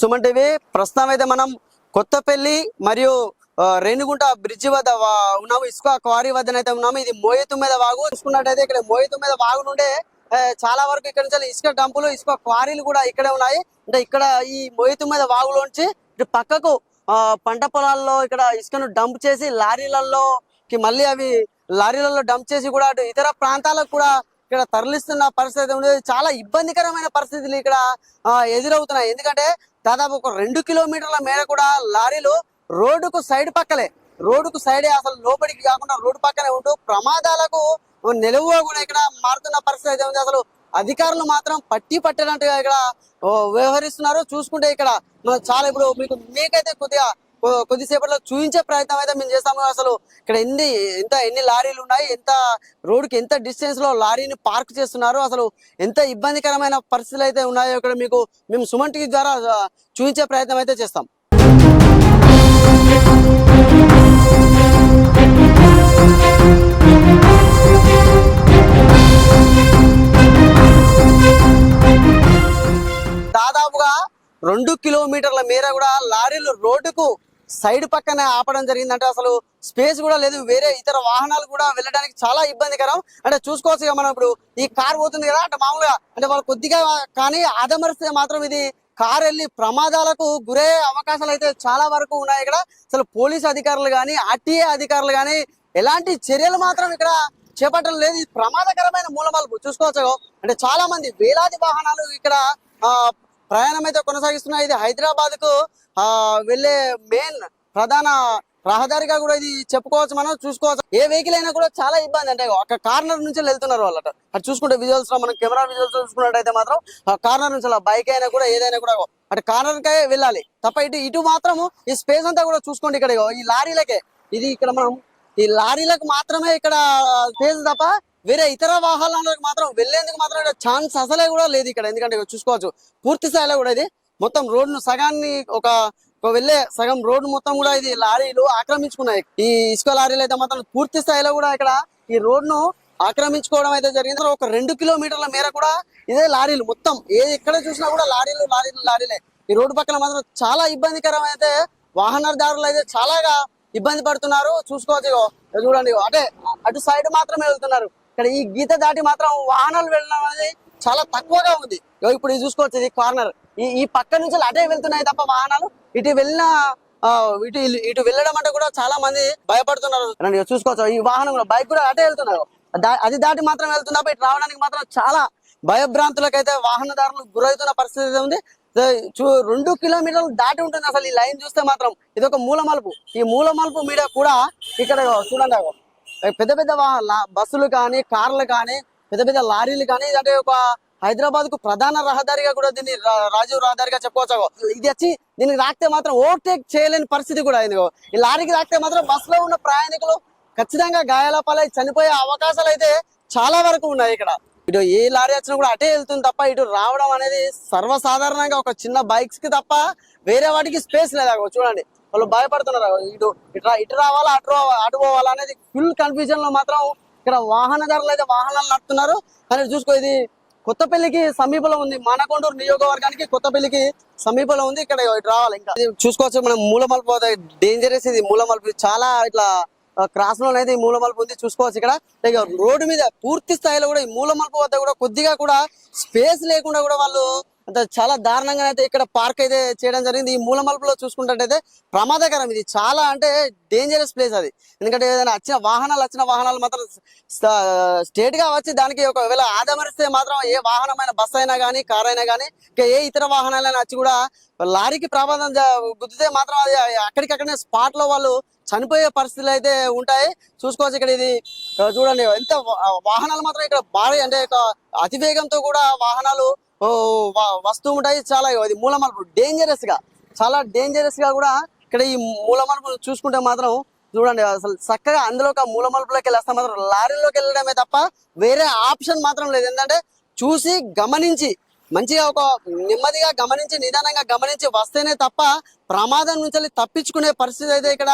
Suman TV. ప్రస్తుతం అయితే మనం కొత్తపల్లి మరియు రేణుగుంట రేణిగుంట బ్రిడ్జి వద్ద ఉన్నాము. ఇసుక క్వారీ వద్దనైతే ఉన్నాము. ఇది మోయతు మీద వాగు. చూసుకున్నట్టయితే ఇక్కడ మోయతు మీద వాగు నుండే చాలా వరకు ఇక్కడ నుంచి ఇసుక డంపులు ఇసుక క్వారీలు కూడా ఇక్కడే ఉన్నాయి. అంటే ఇక్కడ ఈ మోయతు మీద వాగులోంచి ఇటు పక్కకు పంట పొలాల్లో ఇక్కడ ఇసుకను డంప్ చేసి లారీలలోకి మళ్ళీ అవి లారీలలో డంప్ చేసి కూడా అటు ఇతర ప్రాంతాలకు కూడా ఇక్కడ తరలిస్తున్న పరిస్థితి ఉంది. చాలా ఇబ్బందికరమైన పరిస్థితులు ఇక్కడ ఎదురవుతున్నాయి. ఎందుకంటే దాదాపు ఒక రెండు కిలోమీటర్ల మేర కూడా లారీలు రోడ్డుకు సైడ్ పక్కలే. రోడ్డుకు సైడే అసలు లోపలికి కాకుండా రోడ్డు పక్కనే ఉంటూ ప్రమాదాలకు నిలువుగా కూడా ఇక్కడ మారుతున్న పరిస్థితి అయితే ఉంది. అసలు అధికారులు మాత్రం పట్టి పట్టినట్టుగా ఇక్కడ వ్యవహరిస్తున్నారు. చూసుకుంటే ఇక్కడ మనం చాలా ఇప్పుడు మీకు మీకైతే కొద్దిగా కొద్దిసేపట్లో చూపించే ప్రయత్నం అయితే మేము చేస్తాము. అసలు ఇక్కడ ఎన్ని ఎంత ఎన్ని లారీలు ఉన్నాయి ఎంత రోడ్డుకి ఎంత డిస్టెన్స్లో లారీని పార్క్ చేస్తున్నారు అసలు ఎంత ఇబ్బందికరమైన పరిస్థితులు అయితే ఉన్నాయో ఇక్కడ మీకు మేము సుమన్ టీవీ ద్వారా చూపించే ప్రయత్నం అయితే చేస్తాం. రెండు కిలోమీటర్ల మేర కూడా లారీలు రోడ్డుకు సైడ్ పక్కనే ఆపడం జరిగిందంటే అసలు స్పేస్ కూడా లేదు. వేరే ఇతర వాహనాలు కూడా వెళ్ళడానికి చాలా ఇబ్బందికరం. అంటే చూసుకోవచ్చు ఇక మనం ఇప్పుడు ఈ కార్ పోతుంది కదా అంటే మామూలుగా అంటే వాళ్ళు కొద్దిగా కానీ ఆదమరిస్తే మాత్రం ఇది కార్ వెళ్ళి ప్రమాదాలకు గురయ్యే అవకాశాలు అయితే చాలా వరకు ఉన్నాయి ఇక్కడ. అసలు పోలీస్ అధికారులు కానీ ఆర్టీఏ అధికారులు కానీ ఎలాంటి చర్యలు మాత్రం ఇక్కడ చేపట్టడం లేదు. ఇది ప్రమాదకరమైన మూలమలుపు. చూసుకోవచ్చు అంటే చాలా మంది వేలాది వాహనాలు ఇక్కడ ఆ, ప్రయాణం అయితే కొనసాగిస్తున్నాయి ఇది హైదరాబాద్కు ఆ వెళ్ళే మెయిన్ ప్రధాన రహదారిగా కూడా ఇది చెప్పుకోవచ్చు మనం చూసుకోవచ్చు. ఏ వెహికల్ అయినా కూడా చాలా ఇబ్బంది. అంటే ఒక కార్నర్ నుంచి వెళ్తున్నారు వాళ్ళట. అటు చూసుకుంటే విజువల్స్లో మనం కెమెరా విజువల్స్ చూసుకున్నట్టయితే మాత్రం కార్నర్ నుంచి అలా బైక్ అయినా కూడా ఏదైనా కూడా అటు కార్నర్ కే వెళ్ళాలి. తప్ప ఇటు ఇటు మాత్రము ఈ స్పేస్ అంతా కూడా చూసుకోండి ఇక్కడ ఈ లారీలకే. ఇది ఇక్కడ మనం ఈ లారీలకు మాత్రమే ఇక్కడ స్పేస్ తప్ప వేరే ఇతర వాహనాలకు మాత్రం వెళ్ళేందుకు మాత్రం ఛాన్స్ అసలే కూడా లేదు ఇక్కడ. ఎందుకంటే చూసుకోవచ్చు పూర్తి స్థాయిలో కూడా ఇది మొత్తం రోడ్ను సగాన్ని ఒక వెళ్ళే సగం రోడ్డు మొత్తం కూడా ఇది లారీలు ఆక్రమించుకున్నాయి. ఈ ఇసుక లారీలు అయితే మాత్రం పూర్తి స్థాయిలో కూడా ఇక్కడ ఈ రోడ్ను ఆక్రమించుకోవడం అయితే జరిగింది. ఒక రెండు కిలోమీటర్ల మేర కూడా ఇదే లారీలు మొత్తం ఏ ఎక్కడ చూసినా కూడా లారీలు లారీలు లారీలే. ఈ రోడ్డు పక్కన మాత్రం చాలా ఇబ్బందికరం అయితే వాహనదారులు అయితే చాలాగా ఇబ్బంది పడుతున్నారు. చూసుకోవచ్చు ఇగో చూడండి అంటే అటు సైడ్ మాత్రమే వెళ్తున్నారు. ఇక్కడ ఈ గీత దాటి మాత్రం వాహనాలు వెళ్ళడం అనేది చాలా తక్కువగా ఉంది. ఇప్పుడు ఇది చూసుకోవచ్చు ఇది కార్నర్ ఈ ఈ పక్క నుంచి అటే వెళ్తున్నాయి తప్ప వాహనాలు. ఇటు వెళ్ళిన ఇటు ఇటు వెళ్ళడం అంటే కూడా చాలా మంది భయపడుతున్నారు. చూసుకోవచ్చు ఈ వాహనం కూడా బైక్ కూడా అటే వెళ్తున్నారు. దా- అది దాటి మాత్రం వెళ్తుంది ఇటు రావడానికి మాత్రం చాలా భయభ్రాంతులకైతే వాహనదారులు గురవుతున్న పరిస్థితి ఉంది. చూ- రెండు కిలోమీటర్లు దాటి ఉంటుంది అసలు ఈ లైన్ చూస్తే మాత్రం. ఇది ఒక మూల మలుపు ఈ మూల మలుపు మీద కూడా ఇక్కడ చూడండి పెద్ద పెద్ద బస్సులు కానీ కార్లు కానీ పెద్ద పెద్ద లారీలు కానీ అంటే ఒక హైదరాబాద్కు ప్రధాన రహదారిగా కూడా దీన్ని రాజీవ్ రహదారిగా చెప్పుకోవచ్చు. ఇది వచ్చి దీనికి రాకితే మాత్రం ఓవర్టేక్ చేయలేని పరిస్థితి కూడా అయింది. ఈ లారీకి రాకితే మాత్రం బస్సులో ఉన్న ప్రయాణికులు ఖచ్చితంగా గాయాల పాలై చనిపోయే అవకాశాలు అయితే చాలా వరకు ఉన్నాయి ఇక్కడ. ఇటు ఏ లారీ వచ్చినా కూడా అటే వెళ్తుంది తప్ప ఇటు రావడం అనేది సర్వసాధారణంగా ఒక చిన్న బైక్స్కి తప్ప వేరే వాటికి స్పేస్ లేదు. చూడండి. వాళ్ళు భయపడుతున్నారు? ఇటు ఇటు ఇటు రావాలా అటు అటు పోవాలా అనేది ఫుల్ కన్ఫ్యూజన్లో మాత్రం ఇక్కడ వాహనదారులు అయితే వాహనాలు నడుపుతున్నారు. కానీ చూసుకో ఇది కొత్తపల్లికి సమీపంలో ఉంది. మానకొండూరు నియోజకవర్గానికి కొత్తపల్లికి సమీపంలో ఉంది. ఇక్కడ ఇటు రావాలి ఇంకా. చూసుకోవచ్చు మనం మూలమలుపు డేంజరస్ ఇది మూలమలుపు. చాలా ఇట్లా క్రాస్లో అయితే ఈ మూలమలుపు ఉంది. చూసుకోవచ్చు ఇక్కడ. ఇక రోడ్డు మీద పూర్తి స్థాయిలో కూడా ఈ మూలమలుపు వద్ద కూడా కొద్దిగా కూడా స్పేస్ లేకుండా కూడా వాళ్ళు అంత చాలా దారుణంగా అయితే ఇక్కడ పార్క్ అయితే చేయడం జరిగింది. ఈ మూలమలుపులో చూసుకుంటే ప్రమాదకరం ఇది. చాలా అంటే డేంజరస్ ప్లేస్ అది. ఎందుకంటే ఏదైనా వచ్చిన వాహనాలు వచ్చిన వాహనాలు మాత్రం స్టేట్గా వచ్చి దానికి ఒకవేళ ఆదమరిస్తే మాత్రం ఏ వాహనమైన బస్ అయినా కానీ కార్ అయినా కానీ ఇంకా ఏ ఇతర వాహనాలైనా వచ్చి కూడా లారీకి ప్రమాదం గుద్దితే మాత్రం అది అక్కడికక్కడనే స్పాట్లో వాళ్ళు చనిపోయే పరిస్థితులు అయితే ఉంటాయి. చూసుకోవచ్చు ఇక్కడ ఇది. చూడండి ఎంత వాహనాలు మాత్రం ఇక్కడ భారీ అంటే ఒక అతివేగంతో కూడా వాహనాలు వస్తూ ఉంటాయి చాలా అది మూలమలుపు. డేంజరస్గా చాలా డేంజరస్గా కూడా ఇక్కడ ఈ మూలమలుపు చూసుకుంటే మాత్రం చూడండి అసలు చక్కగా అందులో ఒక మూలమలుపులోకి వెళ్ళేస్తే మాత్రం లారీలోకి వెళ్ళడమే తప్ప వేరే ఆప్షన్ మాత్రం లేదు. ఏంటంటే చూసి గమనించి మంచిగా ఒక నెమ్మదిగా గమనించి నిదానంగా గమనించి వస్తేనే తప్ప ప్రమాదం నుంచి తప్పించుకునే పరిస్థితి అయితే ఇక్కడ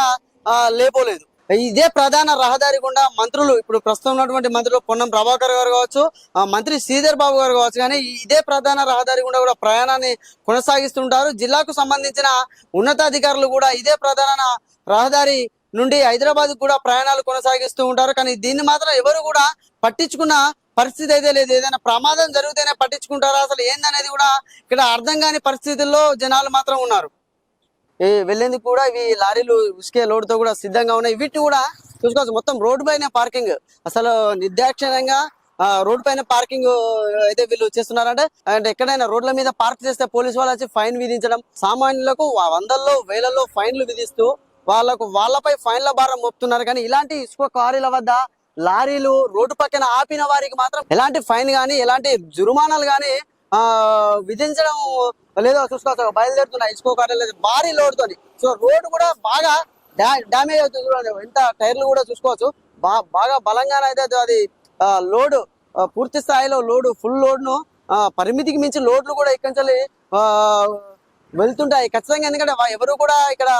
లేపోలేదు. ఇదే ప్రధాన రహదారి గుండా మంత్రులు ఇప్పుడు ప్రస్తుతం ఉన్నటువంటి మంత్రులు పొన్నం ప్రభాకర్ గారు కావచ్చు ఆ, మంత్రి శ్రీధర్ బాబు గారు కావచ్చు కానీ ఇదే ప్రధాన రహదారి గుండా కూడా ప్రయాణాన్ని కొనసాగిస్తుంటారు. జిల్లాకు సంబంధించిన ఉన్నతాధికారులు కూడా ఇదే ప్రధాన రహదారి నుండి హైదరాబాద్ కూడా ప్రయాణాలు కొనసాగిస్తూ ఉంటారు. కానీ దీన్ని మాత్రం ఎవరు కూడా పట్టించుకున్న పరిస్థితి అయితే లేదు. ఏదైనా ప్రమాదం జరిగితేనే పట్టించుకుంటారా? అసలు ఏందనేది కూడా ఇక్కడ అర్థం కాని పరిస్థితుల్లో జనాలు మాత్రం ఉన్నారు. వెళ్ళేందుకు కూడా ఇవి లారీలు ఉసుకే లోడ్తో కూడా సిద్ధంగా ఉన్నాయి. వీటిని కూడా చూసుకోవచ్చు. మొత్తం రోడ్డు పైన పార్కింగ్. అసలు నిర్దాక్షిణ్యంగా ఆ, రోడ్డు పైన పార్కింగ్ అయితే వీళ్ళు చేస్తున్నారంటే అండ్ ఎక్కడైనా రోడ్ల మీద పార్క్ చేస్తే పోలీసు వాళ్ళు వచ్చి ఫైన్ విధించడం సామాన్యులకు వందల్లో వేలల్లో ఫైన్లు విధిస్తూ వాళ్ళకు వాళ్ళపై ఫైన్ల భారం మోపుతున్నారు. కానీ ఇలాంటి ఇసుక కారీల వద్ద లారీలు రోడ్డు పక్కన ఆపిన వారికి మాత్రం ఎలాంటి ఫైన్ గానీ ఎలాంటి జురుమానాలు గానీ విధించడం లేదో చూసుకోవచ్చు బయలుదేరుతున్నాయి ఇసుకో కార్యాలయం భారీ లోడ్ తోని సో రోడ్ కూడా బాగా డామేజ్ డ్యామేజ్ అవుతుంది చూడండి. ఎంత టైర్లు కూడా చూసుకోవచ్చు. బాగా బలంగానే అయితే అది- లోడు పూర్తి స్థాయిలో లోడు ఫుల్ లోడ్ను ఆ, పరిమితికి మించి లోడ్లు కూడా ఇక్కడి నుంచి ఆ, వెళ్తుంటాయి. ఖచ్చితంగా ఎందుకంటే ఎవరు కూడా ఇక్కడ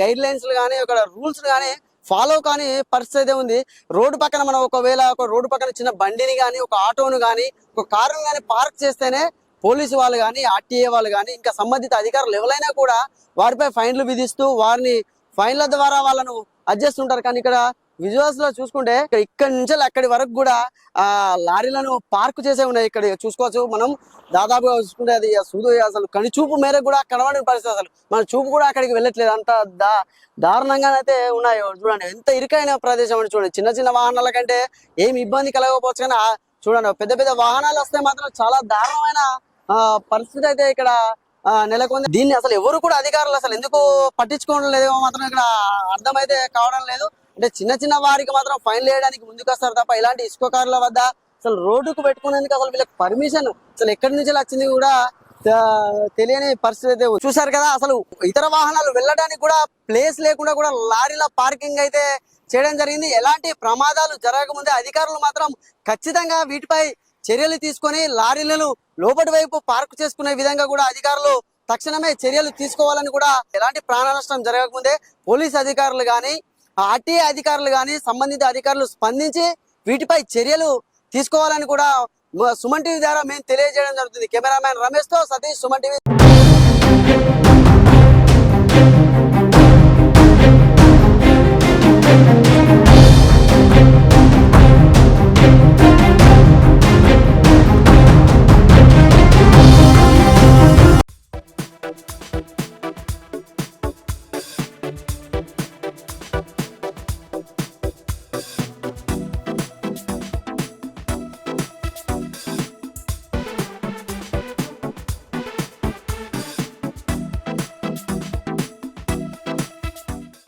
గైడ్ లైన్స్ కానీ ఇక్కడ రూల్స్ కానీ ఫాలో కాని పరిస్థితి అయితే ఉంది. రోడ్డు పక్కన మనం ఒకవేళ ఒక రోడ్డు పక్కన చిన్న బండిని కానీ ఒక ఆటోను కానీ ఒక కారును కానీ పార్క్ చేస్తేనే పోలీసు వాళ్ళు కానీ ఆర్టీఏ వాళ్ళు కానీ ఇంకా సంబంధిత అధికారులు ఎవరైనా కూడా వారిపై ఫైన్లు విధిస్తూ వారిని ఫైన్ల ద్వారా వాళ్ళను అడ్జస్ట్ ఉంటారు. కానీ ఇక్కడ విజువల్స్లో చూసుకుంటే ఇక్కడ ఇక్కడి నుంచి అక్కడి వరకు కూడా ఆ లారీలను పార్క్ చేసే ఉన్నాయి ఇక్కడ. చూసుకోవచ్చు మనం. దాదాపుగా చూసుకుంటే అది సూదు అసలు కని చూపు మేరకు కూడా కనబడిన పరిస్థితి అసలు. మన చూపు కూడా అక్కడికి వెళ్ళట్లేదు. అంత దా దారుణంగానైతే ఉన్నాయి. చూడండి ఎంత ఇరుకైన ప్రదేశం అని చూడండి. చిన్న చిన్న వాహనాల కంటే ఏమి ఇబ్బంది కలగకపోవచ్చు కానీ చూడండి పెద్ద పెద్ద వాహనాలు వస్తే మాత్రం చాలా దారుణమైన ఆ, పరిస్థితి అయితే ఇక్కడ ఆ, నెలకొంది. దీన్ని అసలు ఎవరు కూడా అధికారులు అసలు ఎందుకు పట్టించుకోవడం లేదో మాత్రం ఇక్కడ అర్థమైతే కావడం లేదు. అంటే చిన్న చిన్న వారికి మాత్రం ఫైన్ వేయడానికి ముందుకు వస్తారు తప్ప ఇలాంటి ఇసుక కార్ల వద్ద అసలు రోడ్డుకు పెట్టుకునేందుకు అసలు వీళ్ళకి పర్మిషన్ అసలు ఎక్కడి నుంచి వచ్చింది కూడా తెలియని పరిస్థితి అయితే చూసారు కదా అసలు ఇతర వాహనాలు వెళ్ళడానికి కూడా ప్లేస్ లేకుండా కూడా లారీల పార్కింగ్ అయితే చేయడం జరిగింది. ఎలాంటి ప్రమాదాలు జరగకముందే అధికారులు మాత్రం ఖచ్చితంగా వీటిపై చర్యలు తీసుకొని లారీలను లోపటి వైపు పార్క్ చేసుకునే విధంగా కూడా అధికారులు తక్షణమే చర్యలు తీసుకోవాలని కూడా ఎలాంటి ప్రాణ నష్టం జరగకముందే పోలీస్ అధికారులు కానీ ఆర్టీఏ అధికారులు కానీ సంబంధిత అధికారులు స్పందించి వీటిపై చర్యలు తీసుకోవాలని కూడా సుమన్ టీవీ ద్వారా మేము తెలియజేయడం జరుగుతుంది. కెమెరామ్యాన్ రమేష్తో సతీష్ సుమన్ టీవీ